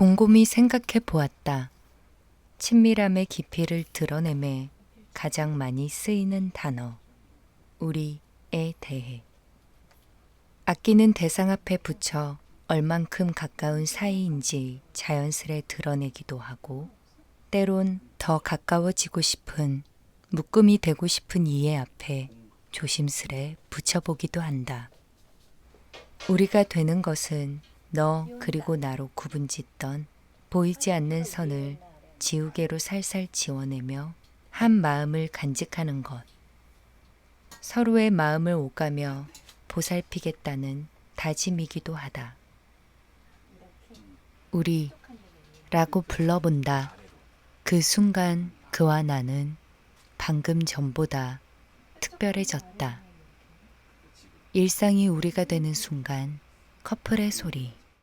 곰곰이 생각해 보았다. 친밀함의 깊이를 드러내매 가장 많이 쓰이는 단어. 우리에 대해. 아끼는 대상 앞에 붙여 얼만큼 가까운 사이인지 자연스레 드러내기도 하고, 때론 더 가까워지고 싶은, 묶음이 되고 싶은 이해 앞에 조심스레 붙여보기도 한다. 우리가 되는 것은 너 그리고 나로 구분짓던 보이지 않는 선을 지우개로 살살 지워내며 한 마음을 간직하는 것. 서로의 마음을 오가며 보살피겠다는 다짐이기도 하다. 우리 라고 불러본다. 그 순간 그와 나는 방금 전보다 특별해졌다. 일상이 우리가 되는 순간 커플의 소리.